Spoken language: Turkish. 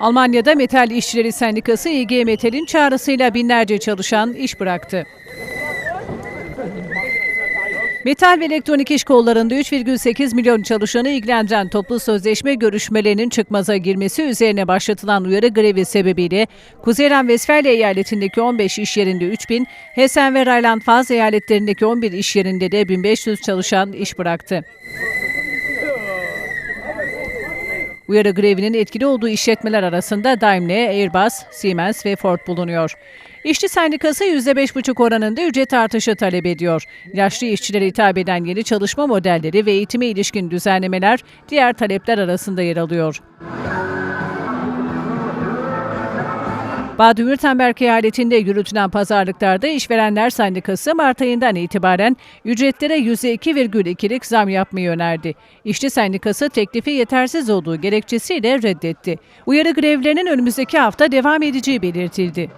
Almanya'da Metal İşçileri Sendikası İG Metal'in çağrısıyla binlerce çalışan iş bıraktı. Metal ve elektronik iş kollarında 3,8 milyon çalışanı ilgilendiren toplu sözleşme görüşmelerinin çıkmaza girmesi üzerine başlatılan uyarı grevi sebebiyle Kuzey Ren-Vesfalya eyaletindeki 15 iş yerinde 3000, Hessen ve Rheinland-Pfalz eyaletlerindeki 11 iş yerinde de 1500 çalışan iş bıraktı. Uyarı grevinin etkili olduğu işletmeler arasında Daimler, Airbus, Siemens ve Ford bulunuyor. İşçi sendikası %5,5 oranında ücret artışı talep ediyor. Yaşlı işçilere hitap eden yeni çalışma modelleri ve eğitime ilişkin düzenlemeler diğer talepler arasında yer alıyor. Baden-Württemberg eyaletinde yürütülen pazarlıklarda işverenler sendikası Mart ayından itibaren ücretlere %2,2'lik zam yapmayı önerdi. İşçi sendikası teklifi yetersiz olduğu gerekçesiyle reddetti. Uyarı grevlerinin önümüzdeki hafta devam edeceği belirtildi.